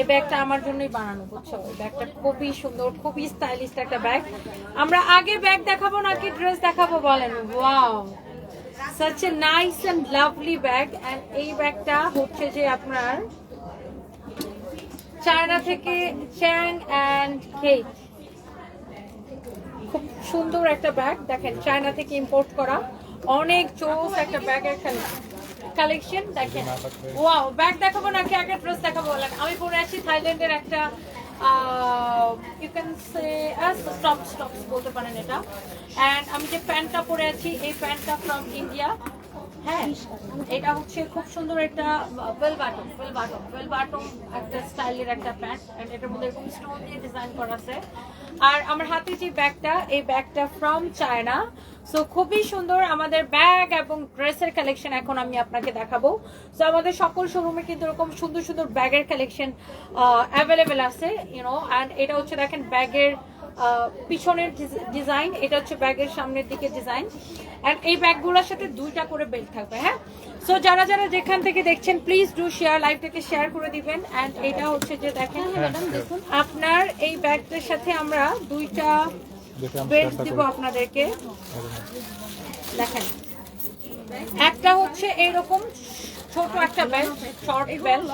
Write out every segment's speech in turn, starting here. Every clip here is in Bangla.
এই ব্যাগটা আমার জন্যই বানানো, বুঝছ? ব্যাগটা খুবই সুন্দর, খুবই স্টাইলিশ একটা ব্যাগ। আমরা আগে ব্যাগ দেখাবো নাকি ড্রেস দেখাবো বলেন? Wow such a nice and lovely bag and এই ব্যাগটা হচ্ছে যে আপনার চায়না থেকে চ্যাং অ্যান্ড কেক। খুব সুন্দর একটা ব্যাগ। দেখেন, চায়না থেকে ইম্পোর্ট করা। অনেক চোস একটা ব্যাগের কালেকশন দেখেন। ওয়াও ব্যাগ দেখাবো নাকি? আগে ড্রেস দেখাবো। আমি পরে আছি থাইল্যান্ডের একটা you can say stop stop বলতে পারেন এটা। অ্যান্ড আমি যে প্যান্টটা পরে আছি, এই প্যান্টটা ফ্রম ইন্ডিয়া হ্যাঁ এটা হচ্ছে খুব সুন্দর একটা well button well button well button একটা স্টাইলের একটা প্যান্ট এটার মধ্যে এরকম স্টোন দিয়ে ডিজাইন করা আছে। আর আমার হাতে যে ব্যাগটা, এই ব্যাগটা ফ্রম চায়না সো খুবই সুন্দর আমাদের ব্যাগ এবং ড্রেসের কালেকশন এখন আমি আপনাকে দেখাবো। সো আমাদের সকল শোরুমে কিন্তু এরকম সুন্দর সুন্দর ব্যাগের collection available you know and and এটা হচ্ছে দেখেন ব্যাগের পিছনের ডিজাইন এটা হচ্ছে ব্যাগের সামনের দিকে ডিজাইন। এন্ড এই ব্যাগগুলোর সাথে দুইটা করে বেল্ট থাকবে হ্যাঁ? সো যারা যারা যেখান থেকে দেখছেন প্লিজ ডু শেয়ার লাইভটাকে শেয়ার করে দিবেন। এন্ড এটা হচ্ছে যে দেখেন আপনার এই ব্যাগটার সাথে আমরা দুইটা বেল্ট দিব আপনাদেরকে। দেখেন। একটা হচ্ছে এইরকম ছোট একটা বেল্ট শর্ট বেল্ট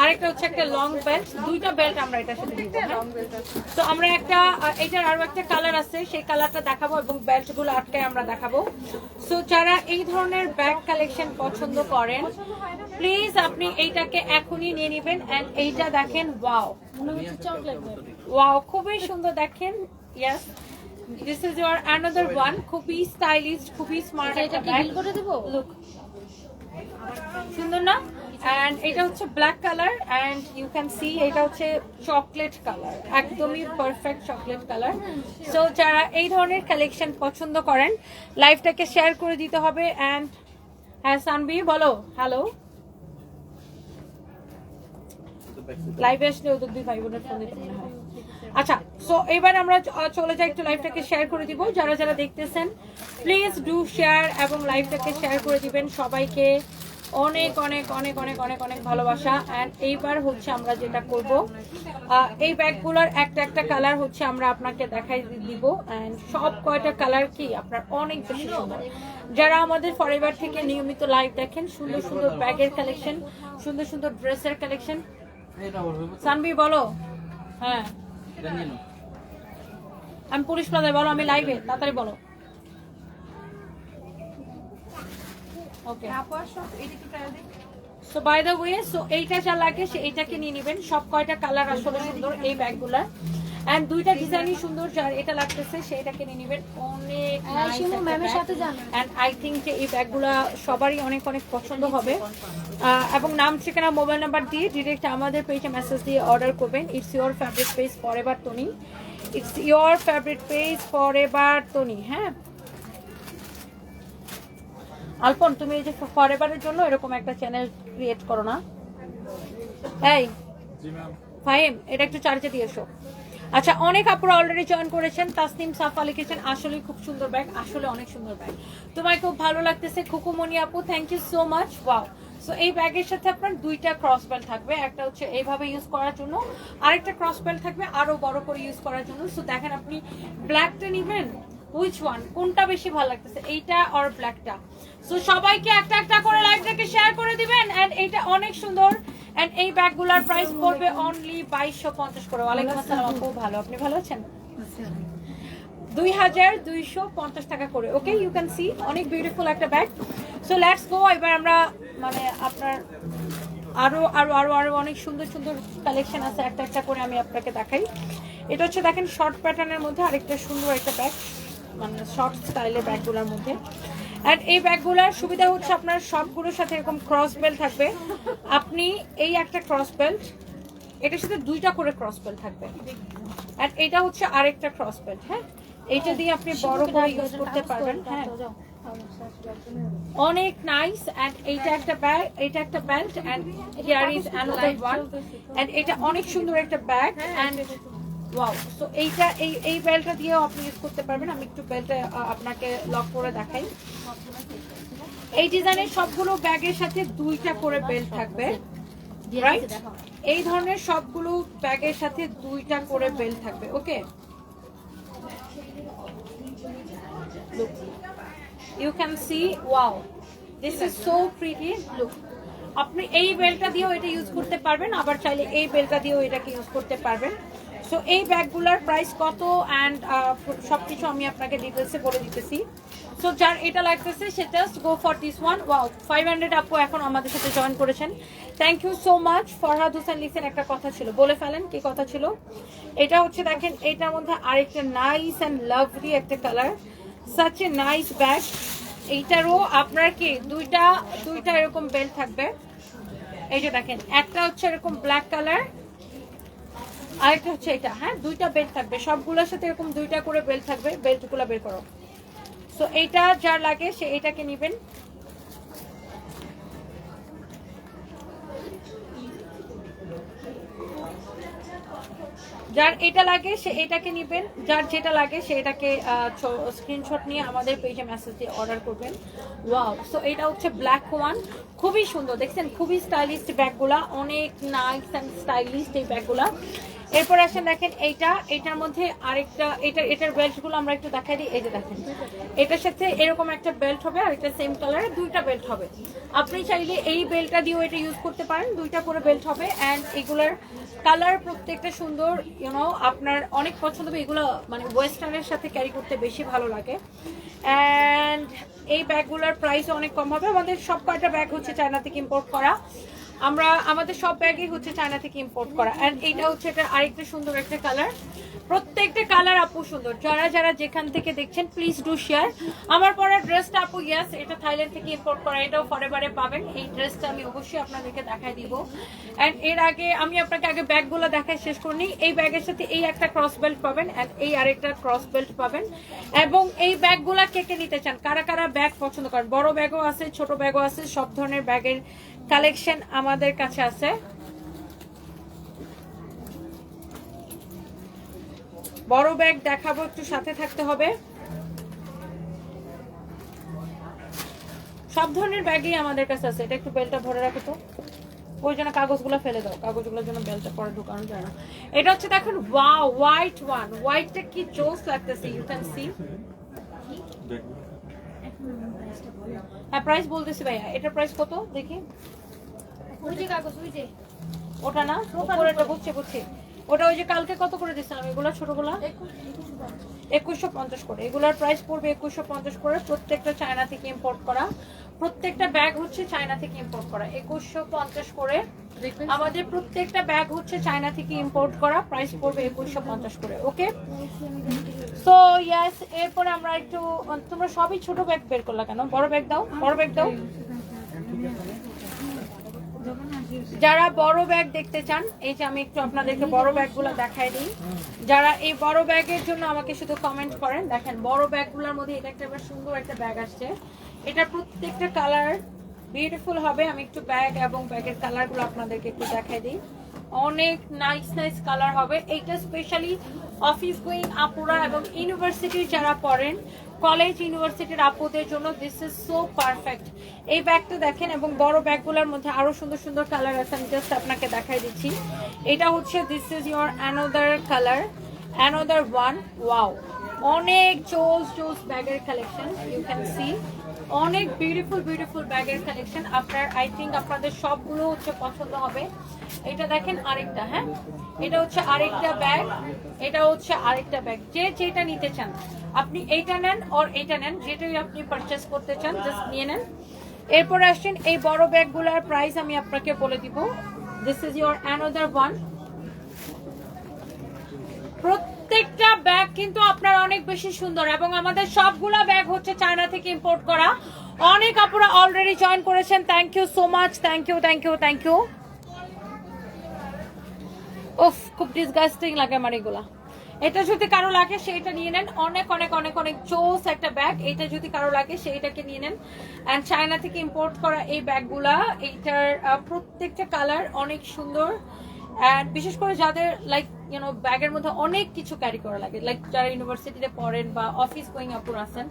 আরেকটা হচ্ছে একটা লং বেল্ট দুইটা বেল্ট আমরা এটার সাথে দিব তো আমরা একটা এটার আরও একটা কালার আছে সেই কালারটা দেখাবো এবং বেল্টগুলো আটকে আমরা দেখাবো। সো যারা এই ধরনের ব্যাগ কালেকশন পছন্দ করেন প্লিজ আপনি এইটাকে এখনই নিয়ে নেবেন এন্ড এইটা দেখেন ওয়াও ওয়াও খুবই সুন্দর দেখেন yes this is your another one খুবই স্টাইলিশ খুবই স্মার্ট এটা কি করে দেবো? লুক সুন্দর না? এন্ড এটা হচ্ছে black colour and you can see এটা হচ্ছে চকলেট কালার একদমই পারফেক্ট চকলেট কালার সো যারা এই ধরনের কালেকশন পছন্দ করেন লাইভটাকে শেয়ার করে দিতে হবে এন্ড হ্যাঁ সানবি বলো হ্যালো লাইভে আসলে ওদের দুই ভাই বোনের আচ্ছা সো এবার আমরা চলে যাই, একটু লাইভটাকে শেয়ার করে দিব। যারা যারা দেখতেছেন প্লিজ ডু শেয়ার এবং লাইভটাকে শেয়ার করে দিবেন সবাইকে। অনেক অনেক অনেক অনেক অনেক অনেক ভালোবাসা। অ্যান্ড এইবার হচ্ছে আমরা যেটা করব এই ব্যাগগুলোর একটা একটা কালার হচ্ছে আমরা আপনাকে দেখাই দিব। অ্যান্ড সব কয়টা কালার কি আপনার অনেক বেশি সুন্দর। যারা আমাদের ফরেভার থেকে নিয়মিত লাইভ দেখেন সুন্দর সুন্দর ব্যাগের কালেকশন সুন্দর সুন্দর ড্রেসের কালেকশন সানবি বলো। হ্যাঁ। আমি পুলিশ প্লাজায় বলো আমি লাইভে তাড়াতাড়ি বলো। So by the way so এইটা যা লাগে সে এইটাকে নিয়ে নেবেন। সব কয়টা কালার আসলে সুন্দর এই ব্যাগগুলার। এন্ড দুইটা ডিজাইনই সুন্দর যার এটা লাগতেছে সেটাকে নিয়ে নেবেন। অনেক ম্যামের সাথে এন্ড আই থিঙ্ক যে এই ব্যাগগুলা সবারই অনেক অনেক পছন্দ হবে। এবং নাম ঠিকানা মোবাইল নাম্বার দিয়ে ডিরেক্ট আমাদের পেজে মেসেজ দিয়ে অর্ডার করবেন। It's your favourite page forever Tony it's your favourite page forever Tony হ্যাঁ? আলপন তুমি এই যে ফরএভারের জন্য এরকম একটা চ্যানেল ক্রিয়েট করো না। এই জি ম্যাম ফাহিম এটা একটু চার্জে দিয়ে এসো। আচ্ছা অনেক আপুরা অলরেডি জয়েন করেছেন। তাসনিম সাফা লিখেছেন আসলে খুব সুন্দর ব্যাগ আসলে অনেক সুন্দর ব্যাগ তোমায় খুব ভালো লাগতেছে। খুকুমনি আপু thank you so much wow so এই ব্যাগের সাথে আপনার দুইটা ক্রস বেল্ট থাকবে। একটা হচ্ছে এইভাবে ইউজ করার জন্য আরেকটা ক্রস বেল্ট থাকবে আরও বড় করে ইউজ করার জন্য। সো দেখেন আপনি ব্ল্যাকটা নিবেন উইচ ওয়ান কোনটা বেশি ভালো লাগতেছে? এইটা আর ব্ল্যাকটা সো সবাইকে একটা একটা করে লাইভটাকে শেয়ার করে দিবেন এন্ড এইটা অনেক সুন্দর। এন্ড এই ব্যাগগুলোর প্রাইস পড়বে অনলি বাইশশো পঞ্চাশ করে। ওয়ালাইকুম আসসালাম খুব ভালো? আপনি ভালো আছেন? দুই হাজার দুইশো পঞ্চাশ টাকা করে। ওকে ইউ ক্যান সি অনেক বিউটিফুল একটা ব্যাগ সো লেটস গো এবার আমরা মানে আপনার আরও আরও আরও আরও অনেক সুন্দর সুন্দর কালেকশন আছে। একটা একটা করে আমি আপনাকে দেখাই। এটা হচ্ছে দেখেন শর্ট প্যাটার্নের মধ্যে আরেকটা সুন্দর একটা ব্যাগ মানে শর্ট স্টাইলের ব্যাগগুলোর মধ্যে। অ্যান্ড এই ব্যাগগুলোর সুবিধা হচ্ছে আপনার সবগুলোর সাথে এরকম ক্রস বেল্ট থাকবে। আপনি এই একটা ক্রস বেল্ট এটার সাথে দুইটা করে ক্রস বেল্ট থাকবে। আর এটা হচ্ছে আরেকটা ক্রস বেল্ট হ্যাঁ? এইটা দিয়ে আপনি বড় করে ইউজ করতে পারবেন হ্যাঁ? অনেক নাইস এন্ড এইটা একটা ব্যাগ এটা একটা belt here is another one and এটা অনেক সুন্দর একটা ব্যাগ এন্ড ওয়াও সো এইটা, এই এই বেল্টটা দিয়েও আপনি ইউজ করতে পারবেন। আমি একটু বেল্টে আপনাকে লক করে দেখাই। এই ডিজাইনের সবগুলো ব্যাগের সাথে দুইটা করে বেল্ট থাকবে এই ধরনের সবগুলো ব্যাগের সাথে দুইটা করে বেল থাকবে okay you can see wow this is so pretty look আপনি এই বেলটা দিয়েও এটা ইউজ করতে পারবেন, আবার চাইলে এই বেলটা দিয়েও এটাকে ইউজ করতে পারবেন। সো এই ব্যাগগুলোর প্রাইস কত অ্যান্ড সব কিছু আমি আপনাকে ডিটেলসে বলে দিতেছি। সো যার এটা লাগতেছে, সে just go for this one wow five hundred আপু এখন আমাদের সাথে জয়েন করেছেন। Thank you so much Farhad Hossain লিখছেন একটা কথা ছিল। বলে ফেলেন, কি কথা ছিল? এটা হচ্ছে দেখেন এটার মধ্যে আরেকটা নাইস অ্যান্ড লাভলি একটা colour such a nice bag এইটারও আপনার কি, দুইটা দুইটা এরকম বেল্ট থাকবে। এই যে দেখেন, একটা হচ্ছে এরকম ব্ল্যাক কালার আরেকটা হচ্ছে এটা হ্যাঁ দুইটা বেল্ট থাকবে। সবগুলোর সাথে এরকম দুইটা করে বেল্ট থাকবে বেল্টগুলো বের করো। সো এইটা যার লাগে, সে এটাকে নেবেন। যার এটা লাগে, সে এটাকে নেবেন। যার যেটা লাগে, সে এটাকে স্ক্রিনশট নিয়ে আমাদের পেজে মেসেজ দিয়ে অর্ডার করবেন। ওয়াও সো এটা হচ্ছে ব্ল্যাক ওয়ান খুবই সুন্দর, দেখছেন? খুবই স্টাইলিস্ট ব্যাগগুলা অনেক নাইস অ্যান্ড স্টাইলিস্ট এই ব্যাগগুলা এরপর আসেন দেখেন এইটা এটার মধ্যে আরেকটা, এটা, এটার বেল্টগুলো আমরা একটু দেখাই দিই। এই যে দেখেন, এটার সাথে এরকম একটা বেল্ট হবে আর এটা সেম কালারের দুইটা বেল্ট হবে। আপনি চাইলে এই বেল্টটা দিয়েও এটা ইউজ করতে পারেন, দুইটা করে বেল্ট হবে। অ্যান্ড এগুলার কালার প্রত্যেকটা সুন্দর ইউনো আপনার অনেক পছন্দ হবে, এগুলো মানে ওয়েস্টার্নের সাথে ক্যারি করতে বেশি ভালো লাগে। অ্যান্ড এই ব্যাগগুলোর প্রাইস অনেক কম হবে। আমাদের সব কয়টা ব্যাগ হচ্ছে চায়না থেকে ইম্পোর্ট করা। আমরা, আমাদের সব ব্যাগই হচ্ছে চায়না থেকে ইম্পোর্ট করা। অ্যান্ড এইটা হচ্ছে এটা আরেকটা সুন্দর একটা কালার প্রত্যেকটা কালার আপু সুন্দর। যারা যারা যেখান থেকে দেখছেন প্লিজ ডু শেয়ার আমার পরা ড্রেসটা আপু ইয়াস এটা থাইল্যান্ড থেকে ইম্পোর্ট করা। এটাও ফরেবারে পাবেন। এই ড্রেসটা আমি অবশ্যই আপনাদেরকে দেখাই দিব। অ্যান্ড এর আগে আমি আপনাকে আগে ব্যাগগুলো দেখায় শেষ করিনি। এই ব্যাগের সাথে এই একটা ক্রস বেল্ট পাবেন অ্যান্ড এই আরেকটা ক্রস বেল্ট পাবেন। এবং এই ব্যাগগুলা কে কে নিতে চান? কারা কারা ব্যাগ পছন্দ করেন? বড় ব্যাগও আছে, ছোট ব্যাগও আছে, সব ধরনের ব্যাগের কালেকশন আমাদের কাছে আছে। বড় ব্যাগ দেখাবো একটু সাথে থাকতে হবে। সব ধরনের ব্যাগই আমাদের কাছে আছে। এটা একটু বেলটা ভরে রাখো তো। ওই জন্য কাগজগুলো ফেলে দাও। কাগজগুলোর জন্য বেলটা পরে ঢুকানো যায় না। এটা হচ্ছে দেখুন ওয়া হোয়াইট ওয়ান হোয়াইটটা কি জোস লাগতেছে ইউ ক্যান সি হ্যাঁ প্রাইস বলতেছি ভাইয়া। এটার প্রাইস কত? দেখি। ওটা না? উপরেটা বুঝছে বুঝছে। ওটা ওই যে কালকে কত করে দিচ্ছিলাম এগুলো ছোটগুলা? একুশশো পঞ্চাশ। করে। এগুলার প্রাইস পড়বে একুশশো পঞ্চাশ করে প্রত্যেকটা চায়না থেকে ইম্পোর্ট করা। প্রত্যেকটা ব্যাগ হচ্ছে চায়না থেকে ইম্পোর্ট করা। একুশশো পঞ্চাশ করে। আমাদের প্রত্যেকটা ব্যাগ হচ্ছে চায়না থেকে ইম্পোর্ট করা। প্রাইস পড়বে একুশশো পঞ্চাশ করে ওকে? সো ইয়াস এরপরে আমরা একটু তোমরা সবই ছোট ব্যাগ বের করলা কেন? বড় ব্যাগ দাও বড় ব্যাগ দাও। যারা বড় ব্যাগ দেখতে চান এই যে আমি একটু আপনাদেরকে বড় ব্যাগগুলো দেখাই দিই। যারা এই বড় ব্যাগের জন্য আমাকে শুধু কমেন্ট করেন দেখেন বড় ব্যাগগুলোর মধ্যে এটা একটা সুন্দর একটা ব্যাগ আসছে। এটা প্রত্যেকটা কালার বিউটিফুল হবে। আমি একটু ব্যাগ এবং ব্যাগের কালারগুলো আপনাদেরকে একটু দেখাই দিই। অনেক নাইস নাইস কালার হবে। এইটা স্পেশালি অফিস গোয়িং আপুরা এবং ইউনিভার্সিটির যারা পড়েন কলেজ ইউনিভার্সিটির আপুদের জন্য দিস ইজ সো পারফেক্ট এই ব্যাগটা দেখেন এবং বড় ব্যাগগুলোর মধ্যে আরও সুন্দর সুন্দর কালার আছে। আমি জাস্ট আপনাকে দেখাই দিচ্ছি। এটা হচ্ছে this is your another colour another one wow অনেক চোস চোস ব্যাগের কালেকশন ইউ ক্যান সি অনেক বিউটিফুল বিউটিফুল ব্যাগের কালেকশন আপনার আই থিঙ্ক আপনাদের সবগুলো হচ্ছে পছন্দ হবে। এটা দেখেন আরেকটা হ্যাঁ? এটা হচ্ছে আরেকটা ব্যাগ এটা হচ্ছে আরেকটা ব্যাগ যে যেটা নিতে চান, আপনি এইটা নেন ওর এইটা নেন, যেটাই আপনি পারচেস করতে চান জাস্ট নিয়ে নেন। এরপর আসছেন এই বড় ব্যাগগুলোর প্রাইস আমি আপনাকে বলে দিব। This is your another one প্রত্যেকটা ব্যাগ কিন্তু আপনার অনেক বেশি সুন্দর এবং আমাদের সবগুলা ব্যাগ হচ্ছে চায়না থেকে ইম্পোর্ট করা। অনেক আপুরা অলরেডি জয়েন করেছেন। Thank you so much thank you thank you thank you উফ, খুব ডিসগাস্টিং লাগে আমার এগুলা। এটা যদি কারও লাগে, সেইটা নিয়ে নেন। অনেক অনেক অনেক অনেক চোস একটা ব্যাগ এটা যদি কারও লাগে, সেইটাকে নিয়ে নেন। অ্যান্ড চায়না থেকে ইম্পোর্ট করা এই ব্যাগগুলা এইটার প্রত্যেকটা কালার অনেক সুন্দর। অ্যান্ড বিশেষ করে যাদের লাইক ইউনো ব্যাগের মধ্যে অনেক কিছু ক্যারি করা লাগে। লাইক যারা ইউনিভার্সিটিতে পড়েন বা অফিস গোয়িং আপুর আছেন,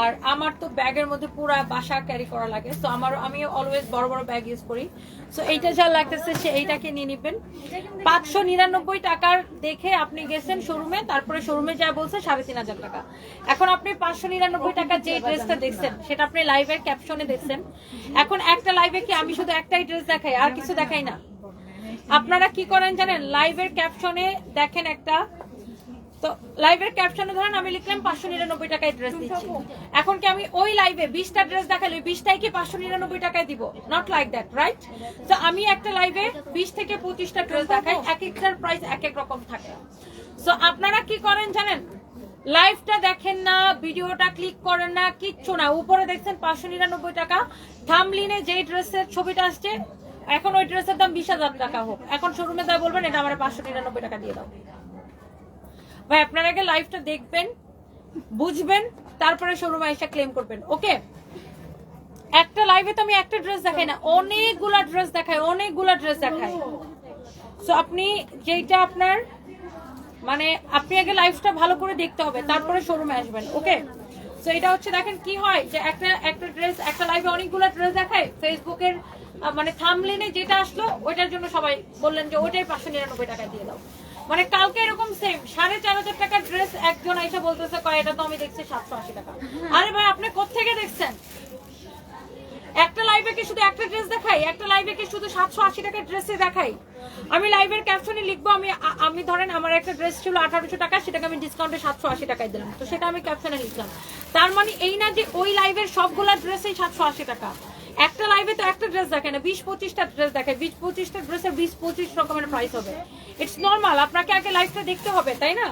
আর আমার তো ব্যাগের মধ্যে পুরো বাসা ক্যারি করা লাগে। সো আমার, আমি অলওয়েজ বড় বড় ব্যাগ ইউজ করি। সো এইটা যা লাগতেছে, সে এইটাকে নিয়ে নিবেন। পাঁচশো নিরানব্বই টাকার দেখে আপনি গেছেন শোরুমে তারপরে শোরুমে যা বলছে, সাড়ে তিন হাজার টাকা। এখন আপনি পাঁচশো নিরানব্বই টাকার যে ড্রেসটা দেখছেন, সেটা আপনি লাইভের ক্যাপশনে দেখছেন। এখন একটা লাইভে কি আমি শুধু একটাই ড্রেস দেখাই, আর কিছু দেখাই না? আপনারা কি করেন জানেন? লাইভের ক্যাপশনে দেখেন একটা। তো লাইভের ক্যাপশনে ধরেন আমি লিখলাম পাঁচশো নিরানব্বই টাকায় ড্রেস দিচ্ছি। এখন কি আমি ওই লাইভে বিশটা ড্রেস দেখালে বিশটাই কি পাঁচশো নিরানব্বই টাকায় দিব? নট লাইক দ্যাট রাইট তো আমি একটা লাইভে বিশ থেকে পঁচিশটা ড্রেস দেখাই, এক একটার প্রাইস এক এক রকম থাকে। তো আপনারা কি করেন জানেন? লাইভটা দেখেন না, ভিডিওটা ক্লিক করেন না, কিচ্ছু না। উপরে দেখছেন পাঁচশো নিরানব্বই টাকা। থামলিনে যে ড্রেসের ছবিটা আসছে এখন ওই ড্রেসের দাম বিশ হাজার টাকা হোক। এখন শোরুমে দাম বলবেন, এটা আমার পাঁচশো নিরানব্বই টাকা দিয়ে দাও। ভাই, আপনার আগে লাইভটা দেখবেন, বুঝবেন, তারপরে শোরুমে এসে ক্লেম করবেন ওকে একটা লাইভে তো আমি একটা ড্রেস দেখাই না, অনেকগুলা ড্রেস দেখাই, অনেকগুলা ড্রেস দেখাই। সো আপনি যেইটা আপনার মানে আপনি আগে লাইফটা ভালো করে দেখতে হবে, তারপরে শোরুমে আসবেন ওকে সো এটা হচ্ছে দেখেন কি হয় যে একটা একটা ড্রেস একটা লাইভে অনেকগুলো ড্রেস দেখায় ফেসবুকের মানে থামলেনে যেটা আসলো ওইটার জন্য সবাই বললেন যে ওইটাই পাঁচশো নিরানব্বই টাকা দিয়ে দাও। মানে কালকে এরকম সেম সাড়ে চার হাজার টাকার ড্রেস একজন এসে বলতেছে কয় এটা তো আমি দেখছি সাতশো আশি টাকা। আরে ভাই আপনি কোথেকে দেখছেন? একটা লাইভে কি শুধু একটা ড্রেস দেখাই? একটা লাইভে কি শুধু সাতশো আশি টাকার ড্রেসে দেখাই? আমি লাইভের ক্যাপশনে লিখব, আমি আমি ধরেন আমার একটা ড্রেস ছিল আঠারোশো টাকা, সেটাকে আমি ডিসকাউন্টে সাতশো আশি টাকায় দিলাম। তো সেটা আমি ক্যাপশনে লিখলাম। তার মানে এই না যে ওই লাইভের সবগুলা ড্রেসেই সাতশো আশি টাকা। একটা লাইভে তো একটা ড্রেস দেখে না, বিশ পঁচিশটা ড্রেস দেখে। বিশ পঁচিশটা ড্রেসে বিশ পঁচিশ রকমের প্রাইস হবে। ইটস নর্মাল আপনাকে আগে লাইভটা দেখতে হবে, তাই না?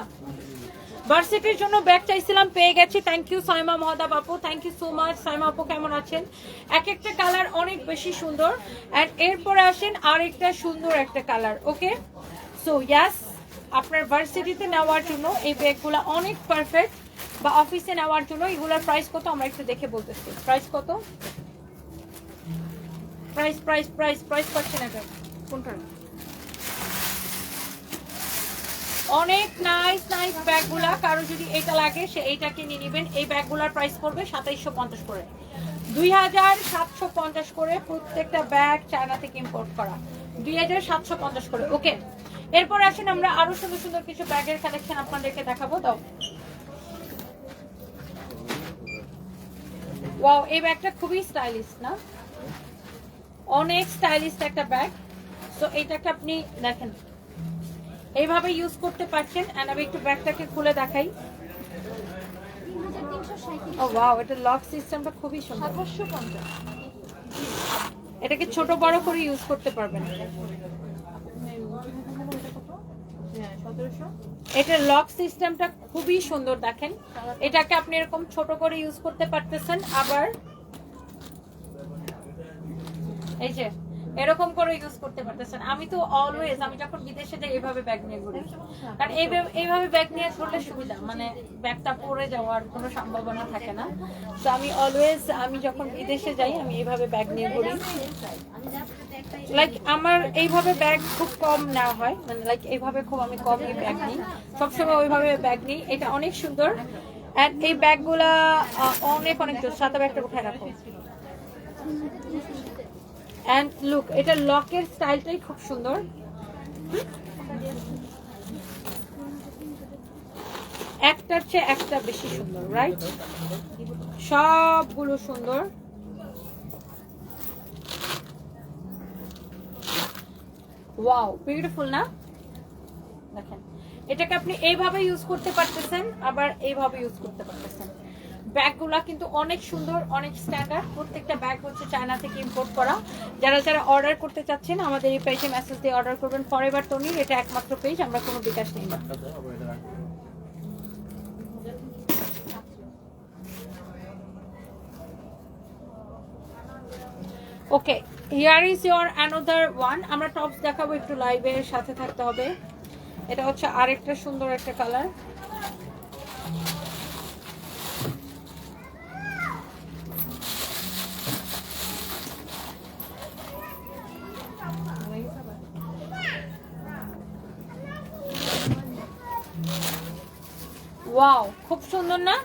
ভার্সিটির জন্য ব্যাগ চাইছিলাম, পেয়ে গেছি। থ্যাংক ইউ সাইমা মহদা বাপু। Thank you so much Saima আপু, কেমন আছেন? এক একটা কালার অনেক বেশি সুন্দর। অ্যান্ড এরপরে আসেন আর একটা সুন্দর একটা কালার ওকে সো ইয়াস আপনার ভার্সিটিতে নেওয়ার জন্য এই ব্যাগগুলো অনেক পারফেক্ট বা অফিসে নেওয়ার জন্য এগুলোর প্রাইস কত? আমরা একটু দেখে বলতেছি। প্রাইস কত? প্রাইস প্রাইস প্রাইস প্রাইস পাচ্ছেন এটা কোনটা অনেক নাইস নাইস ব্যাগগুলা। কারও যদি এটা লাগে, সে এইটাকে নিয়ে নেবেন। এই ব্যাগগুলার প্রাইস পড়বে সাতাইশশো পঞ্চাশ করে। দুই হাজার সাতশো পঞ্চাশ করে প্রত্যেকটা ব্যাগ চায়না থেকে ইম্পোর্ট করা। দুই হাজার সাতশো পঞ্চাশ করে। ওকে এরপর আসেন আমরা আরও সুন্দর সুন্দর কিছু ব্যাগের কালেকশন আপনাদেরকে দেখাবো। দাও। ওয়াও এই ব্যাগটা খুবই স্টাইলিশ না? অনেক স্টাইলিশ একটা ব্যাগ তো এইটাকে আপনি দেখেন। এইভাবে ইউজ করতে পারছেন? এন্ড আমি একটু ব্যাগটাকে খুলে দেখাই। ও ওয়াও এটা লক সিস্টেমটা খুবই সুন্দর। এটাকে ছোট বড় করে ইউজ করতে পারবেন। এটার লক সিস্টেমটা খুবই সুন্দর, দেখেন। এটাকে আপনি এরকম ছোট করে ইউজ করতে পারতেছেন, আবার এই যে এরকম করে ইউজ করতে পারতেছেন। আমি তো অলওয়েজ আমি যখন বিদেশে যাই এইভাবে ব্যাগ নিয়ে ঘুরি। কারণ এইভাবে ব্যাগ নিয়ে ঘুরলে সুবিধা। মানে ব্যাগটা পড়ে যাওয়ার কোনো সম্ভাবনা থাকে না। তো আমি অলওয়েজ আমি যখন বিদেশে যাই, আমি এইভাবে ব্যাগ নিয়ে ঘুরি। লাইক আমার এইভাবে ব্যাগ খুব কম নেওয়া হয়। মানে লাইক এইভাবে খুব আমি কমই ব্যাগ নিই। সবসময় ওইভাবে ব্যাগ নিই। এটা অনেক সুন্দর। এই ব্যাগগুলা অনেক অনেক সাথে ব্যাগটা উঠে রাখো? অ্যান্ড লুক এটা লকের স্টাইলটাই খুব সুন্দর। একটার চেয়ে একটা বেশি সুন্দর রাইট সবগুলো সুন্দর। ওয়াও বিউটিফুল না? দেখেন, এটাকে আপনি এইভাবে ইউজ করতে পারতেছেন, আবার এইভাবে ইউজ করতে পারতেছেন। ব্যাগগুলা কিন্তু অনেক সুন্দর, অনেক স্ট্যান্ডার্ড প্রত্যেকটা ব্যাগ হচ্ছে চায়না থেকে ইম্পোর্ট করা। যারা যারা অর্ডার করতে চাচ্ছেন, আমাদের এই পেজে মেসেজ দিয়ে অর্ডার করবেন। ফরএভার তনির এটা একমাত্র পেজ, আমরা কোনো বিকাশ নেই। Okay here is your another one আমরা টপস দেখাবো, একটু লাইভের সাথে থাকতে হবে। এটা হচ্ছে আরেকটা সুন্দর একটা কালার ওয়াও খুব সুন্দর না?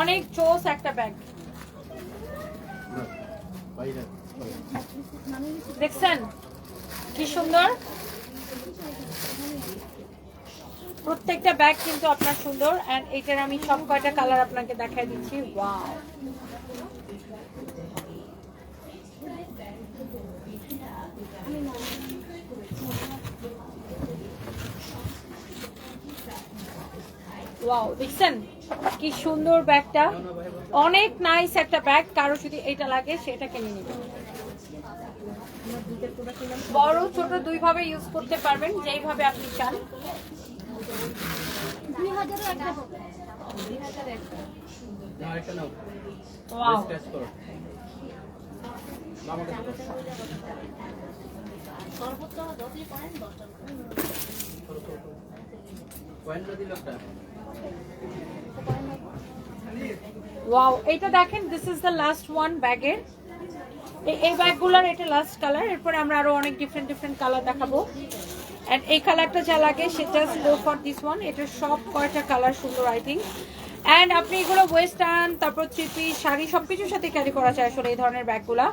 অনেক চোস একটা ব্যাগ দেখছেন? কি সুন্দর? প্রত্যেকটা ব্যাগ কিন্তু আপনার সুন্দর এন্ড এটার আমি সব কয়টা কালার আপনাকে দেখাই দিচ্ছি। ওয়াও ওয়াও দেখছেন কি সুন্দর ব্যাগটা। অনেক নাইস একটা ব্যাগ কারও যদি এটা লাগে, সেটা কিনে নেবেন বড়, ছোট দুই ভাবে ইউজ করতে পারবেন, যেইভাবে আপনি চান। সর্বোচ্চ যতই করেন দশটা ওয়াও এটা দেখেন this is the last one ব্যাগের এই ব্যাগগুলোর এটা লাস্ট কালার এরপরে আমরা আরও অনেক ডিফারেন্ট ডিফারেন্ট কালার দেখাবো। এন্ড এই কালারটা যা লাগে, সে just go for this one এটা সব কয়টা কালার সুন্দর আই থিঙ্ক অ্যান্ড আপনি এগুলো ওয়েস্টার্ন তারপর চিপি শাড়ি, সবকিছুর সাথে ক্যারি করা যায় আসলে এই ধরনের ব্যাগগুলা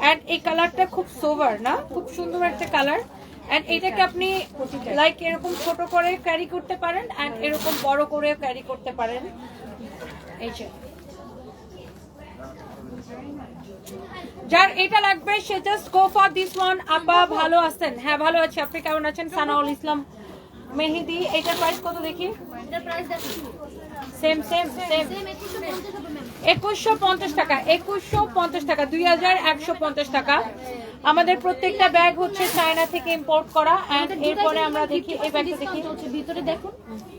অ্যান্ড এই কালারটা খুব সোভার না? খুব সুন্দর একটা কালার অ্যান্ড এটাকে আপনি লাইক এরকম ছোট করে ক্যারি করতে পারেন অ্যান্ড এরকম বড় করে ক্যারি করতে পারেন। এই যে। যার এটা লাগবে সে just go for this one আপা ভালো আছেন? হ্যাঁ ভালো আছি। আপনি কেমন আছেন? সানাউল ইসলাম মেহেদি। এটার প্রাইস কত দেখি? সেম সেম সেম একুশশো পঞ্চাশ টাকা। একুশশো পঞ্চাশ টাকা। দুই হাজার একশো পঞ্চাশ টাকা। আমাদের প্রত্যেকটা ব্যাগ হচ্ছে চায়না থেকে ইম্পোর্ট করা অ্যান্ড এরপরে আমরা দেখি এই ব্যাগটা দেখি। হচ্ছে ভিতরে দেখুন।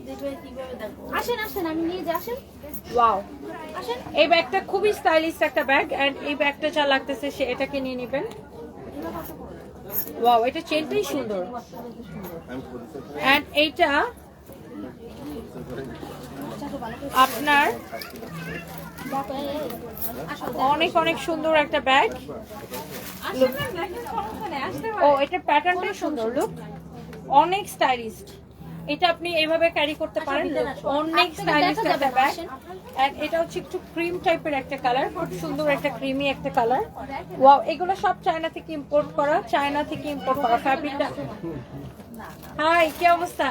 দেখবে কীভাবে দেখো। আসেন আসেন আমি নিয়ে যাই আসেন। ওয়াও আসেন। এই ব্যাগটা খুবই স্টাইলিশ একটা ব্যাগ এন্ড এই ব্যাগটা যা লাগতেছে সে এটাকে নিয়ে নেবেন। ওয়াও এটা চেনটাই সুন্দর। এন্ড এইটা আপনার অনেক অনেক সুন্দর একটা ব্যাগ ও এটা প্যাটার্নটাই সুন্দর লুক অনেক স্টাইলিস্ট এটা আপনি এইভাবে ক্যারি করতে পারেন। অনেক স্টাইলিশ একটা ব্যাগ এন্ড এটা হচ্ছে একটু ক্রিম টাইপের একটা কালার খুব সুন্দর একটা ক্রিমি একটা কালার ওয়াও এগুলো সব চায়না থেকে ইম্পোর্ট করা। চায়না থেকে ইম্পোর্ট করা ফ্যাব্রিকটা হাই কি অবস্থা?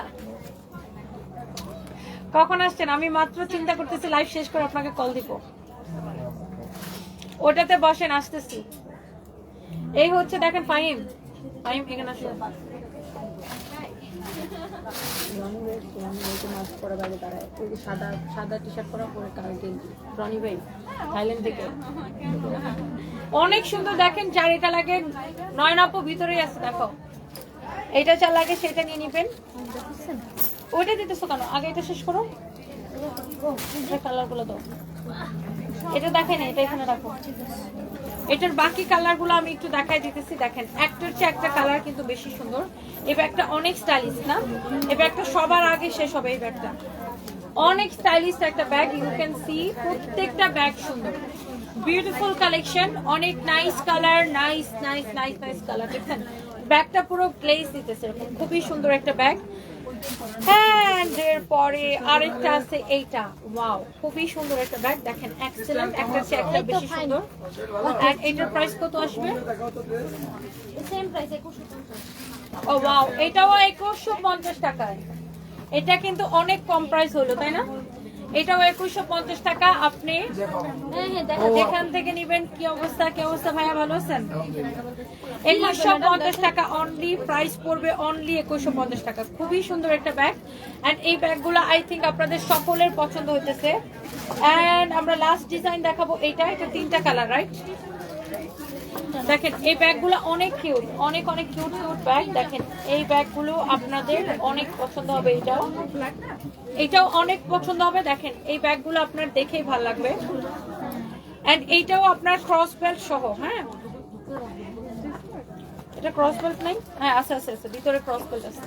কখন আসছেন? আমি মাত্র চিন্তা করতেছি লাইভ শেষ করে আপনাকে কল দিব। ওটাতে বসেন, আসতেছি। এই হচ্ছে, দেখেন, ফাহিম। ফাহিম, এখানে আসো সাদা সাদা টি শার্ট রনি ভাই থাইল্যান্ড থেকে অনেক সুন্দর, দেখেন যার এটা লাগে নয়নাপু ভিতরেই আছে, দেখো। এটা যা লাগে, সেটা নিয়ে নিবেন। ওইটা দিতেছো কেন? আগে এটা শেষ করো। কালারগুলো দাও। এটা দেখেন এটা এখানে রাখো। এটার বাকি কালারগুলো আমি একটু দেখাই দিতেছি। দেখেন একটার চেয়ে একটা কালার কিন্তু বেশি সুন্দর। এই ব্যাগটা অনেক স্টাইলিশ না? এই ব্যাগটা সবার আগে শেষ হবে এই ব্যাগটা। অনেক স্টাইলিশ একটা ব্যাগ ইউ ক্যান সি প্রত্যেকটা ব্যাগ সুন্দর। বিউটিফুল কালেকশন অনেক nice colour nice nice nice nice colour দেখেন, ব্যাগটা পুরো গ্লেজ দিতেছে খুবই সুন্দর একটা ব্যাগ। And এরপরে আরেকটা আছে এইটা। ওয়াও খুবই সুন্দর একটা ব্যাগ। দেখেন এক্সেলেন্ট একটা চেয়ে একটা বেশি সুন্দর। আর এটার প্রাইস কত আসবে? সেম প্রাইস ও ওয়াও এটাও একুশশো পঞ্চাশ টাকায়। এটা কিন্তু অনেক কম প্রাইস হলো তাই না? এটাও একুশশো পঞ্চাশ টাকা আপনি হ্যাঁ হ্যাঁ যেখান থেকে নিবেন কি অবস্থা কি অবস্থা ভাইয়া ভালো আছেন? একুশশো পঞ্চাশ টাকা অনলি প্রাইস পড়বে অনলি একুশশো পঞ্চাশ টাকা। খুবই সুন্দর একটা ব্যাগ অ্যান্ড এই ব্যাগগুলো আই থিঙ্ক আপনাদের সকলের পছন্দ হইতেছে। অ্যান্ড আমরা লাস্ট ডিজাইন দেখাবো এইটা এটা তিনটা কালার রাইট দেখেন, এই ব্যাগগুলো অনেক কিউট অনেক অনেক কিউট কিউট ব্যাগ দেখেন, এই ব্যাগগুলো আপনাদের অনেক পছন্দ হবে, এটাও। এটাও অনেক পছন্দ হবে, দেখেন, এই ব্যাগগুলো আপনার দেখেই ভালো লাগবে। এন্ড এইটাও আপনার ক্রস বেল্ট সহ হ্যাঁ? এটা ক্রস বেল্ট নাই? হ্যাঁ আছে আছে আছে, ভিতরে ক্রস বেল্ট আছে।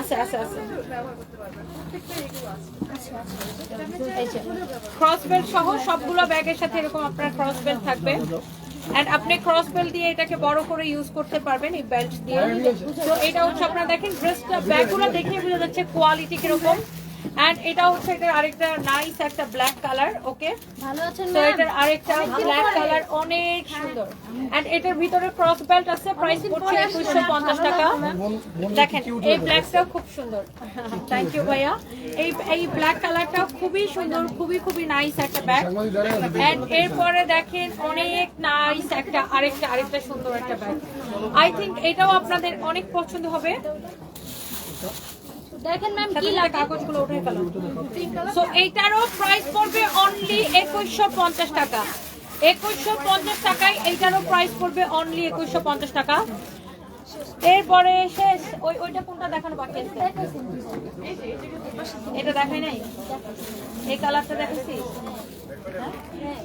আছে আছে আছে। ক্রস বেল্ট সহ সবগুলো ব্যাগের সাথে এরকম আপনার ক্রস বেল্ট থাকবে। এন্ড আপনি ক্রস বেল্ট দিয়ে এটাকে বড় করে ইউজ করতে পারবেন এই বেল্ট দিয়ে। তো এটা হচ্ছে আপনারা দেখেন ড্রেসটা ব্যাগগুলো দেখে বোঝা যাচ্ছে কোয়ালিটি কীরকম। এন্ড এটা হচ্ছে এটার আরেকটা নাইস একটা ব্ল্যাক কালার ওকে ভালো আছেন তো ম্যাম এটার আরেকটা ব্ল্যাক কালার অনেক সুন্দর। এন্ড এটার ভিতরে ক্রস বেল্ট আছে প্রাইস পড়ছে একুশশো পঞ্চাশ টাকা। দেখেন এই ব্ল্যাকটাও খুব সুন্দর। থ্যাংক ইউ ভাইয়া। এই এই ব্ল্যাক কালারটাও খুবই সুন্দর খুবই খুবই নাইস একটা ব্যাগ এন্ড এরপরে দেখেন অনেক নাইস একটা আরেকটা আরেকটা সুন্দর একটা ব্যাগ আই থিংক এটাও আপনাদের অনেক পছন্দ হবে। দেখেন ম্যাম কি লাগে কাগজগুলো উঠে গেল সো এইটারও প্রাইস পড়বে অনলি একুশশো পঞ্চাশ টাকা। একুশশো পঞ্চাশ টাকায় এইটারও প্রাইস পড়বে অনলি একুশশো পঞ্চাশ টাকা। এরপরে শেষ ওই ওইটা কোনটা দেখানো বাকি আছে? এটা দেখাই নাই? এই কালারটা দেখাচ্ছি হ্যাঁ?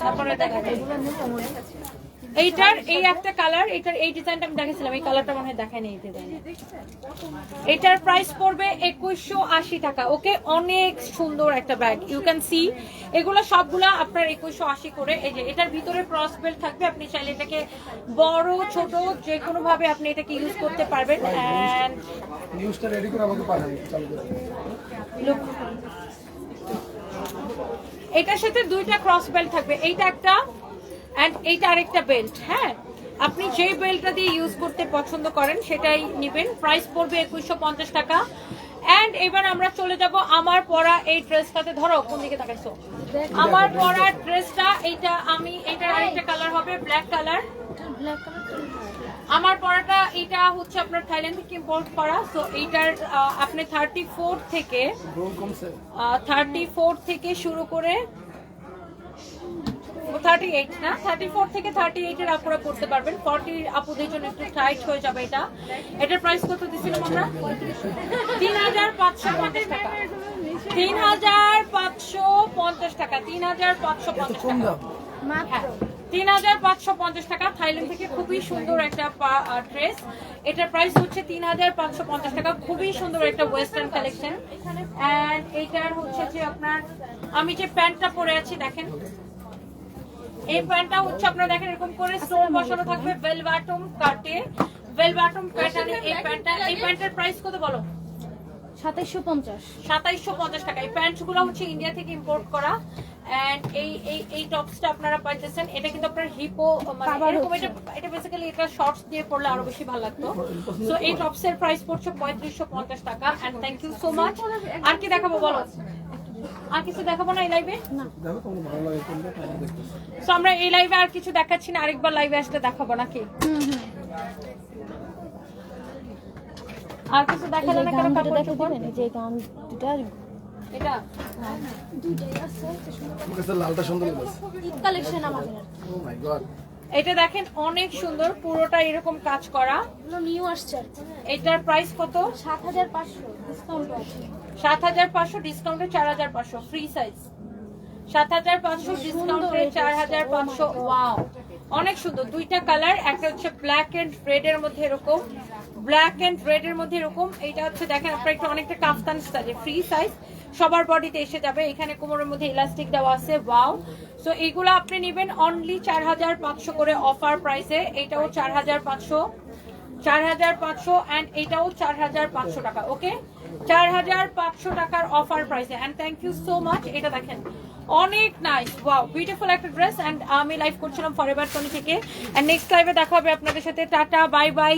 তারপরে দেখাচ্ছি এইটার এই একটা কালার এটার এই ডিজাইনটা আমি দেখেছিলাম এই কালারটা মনে হয় দেখায়নি এই ডিজাইন এটার প্রাইস পড়বে একুশশো আশি টাকা ওকে? অনেক সুন্দর একটা ব্যাগ ইউ ক্যান সি এগুলো সবগুলা আপনার একুশশো আশি করে এই যে এটার ভিতরে ক্রস বেল্ট থাকবে আপনি চাইলে এটাকে বড় ছোট যে কোনো ভাবে আপনি এটাকে ইউজ করতে পারবেন। অ্যান্ড নিউজটা রেডি করে আমাকে পাঠান চালু করে। এটার সাথে দুইটা ক্রস বেল্ট থাকবে এইটা একটা এন্ড এইটা আরেকটা বেল্ট হ্যাঁ? আপনি যে বেল্টটা দিয়ে ইউজ করতে পছন্দ করেন সেটাই নেবেন। প্রাইস পড়বে একুশশো পঞ্চাশ টাকা। এন্ড এবার আমরা চলে যাব আমার পরা এই ড্রেসটাতে ধরো কোন দিকে তাকাইছো? আমার পরা ড্রেসটা এইটা আমি এটার আরেকটা কালার হবে ব্ল্যাক কালার আমার পরাটা এটা হচ্ছে আপনার থাইল্যান্ড থেকে ইম্পোর্ট করা সো এইটার আপনি থার্টি ফোর থেকে থার্টি ফোর থেকে শুরু করে থার্টি এইট না? থার্টি ফোর থেকে থার্টি এইটের আপুরা করতে পারবেন। ফর্টি আপুদের জন্য একটু টাইট হয়ে যাবে এটা। এটার প্রাইস কত দিচ্ছিলাম আমরা? তিন হাজার পাঁচশো পঞ্চাশ টাকা। তিন হাজার পাঁচশো পঞ্চাশ টাকা। তিন হাজার পাঁচশো পঞ্চাশ টাকা। হ্যাঁ। তিন হাজার পাঁচশো পঞ্চাশ টাকা। থাইল্যান্ড থেকে খুবই সুন্দর একটা ড্রেস এটার প্রাইস হচ্ছে তিন হাজার পাঁচশো পঞ্চাশ টাকা। খুবই সুন্দর একটা ওয়েস্টার্ন কালেকশন অ্যান্ড এটার হচ্ছে যে আপনার আমি যে প্যান্টটা পরে আছি দেখেন। এই প্যান্টটা হচ্ছে আপনারা দেখেন এরকম করে স্টোন বসানো থাকবে বেল বাটম কাটে বেল বাটম প্যাটার্নে এই প্যান্টটা এই প্যান্টের প্রাইস কত বলো? সাতাইশশো পঞ্চাশ। সাতাইশশো পঞ্চাশ টাকা। এই প্যান্টগুলো হচ্ছে ইন্ডিয়া থেকে ইম্পোর্ট করা। এন্ড এই এই এই টপসটা আপনারা পাইতেছেন। এটা কিন্তু আপনার হিপো মানে এরকম এটা এটা বেসিক্যালি এটা শর্টস দিয়ে পড়লে আরও বেশি ভালো লাগতো। সো এই টপসের প্রাইস পড়ছে পঁয়ত্রিশশো পঞ্চাশ টাকা। And thank you so much আর কি দেখাবো বলো? আর কিছু দেখাবো না এই লাইভে সো আমরা এই লাইভে আর কিছু দেখাচ্ছি না আরেকবার লাইভে আসলে দেখাবো নাকি? আর কিছু দেখালে না কেন কাপড় চোপড়? যে গাউন দুটা এটা? কাছে লালটা সুন্দর লাগছে। ঈদ কালেকশন আমাদের। ও মাই গড এটা দেখেন অনেক সুন্দর। পুরোটা এরকম কাজ করা। নিউ আসছে এটার প্রাইস কত? সাত হাজার পাঁচশো ডিসকাউন্ট সাত হাজার পাঁচশো ডিসকাউন্টে চার হাজার পাঁচশো ফ্রি সাইজ সাত হাজার পাঁচশো ডিসকাউন্টে চার হাজার পাঁচশো ওয়াও অনেক সুন্দর। দুইটা কালার একটা হচ্ছে ব্ল্যাক এন্ড রেড এর মধ্যে এরকম। ব্ল্যাক এন্ড রেড এর মধ্যে এরকম। এইটা হচ্ছে দেখেন আপনার একটু অনেকটা কাফতান সাইজে ফ্রি সাইজ সবার বডিতে এসে যাবে। এখানে কোমরের মধ্যে ইলাস্টিক দেওয়া আছে। ওয়াও সো এইগুলো আপনি নেবেন অনলি চার হাজার পাঁচশো করে অফার প্রাইসে এটাও চার হাজার পাঁচশো। চার হাজার পাঁচশো অ্যান্ড চার হাজার পাঁচশো টাকা ওকে চার হাজার পাঁচশো টাকার অফার প্রাইসে and thank you so much এটা দেখেন, অনেক বিউটিফুল একটা ড্রেস অ্যান্ড আমি লাইভ করছিলাম ফরএভার টনি থেকে। নেক্সট লাইভে দেখা হবে আপনাদের সাথে। Tata bye bye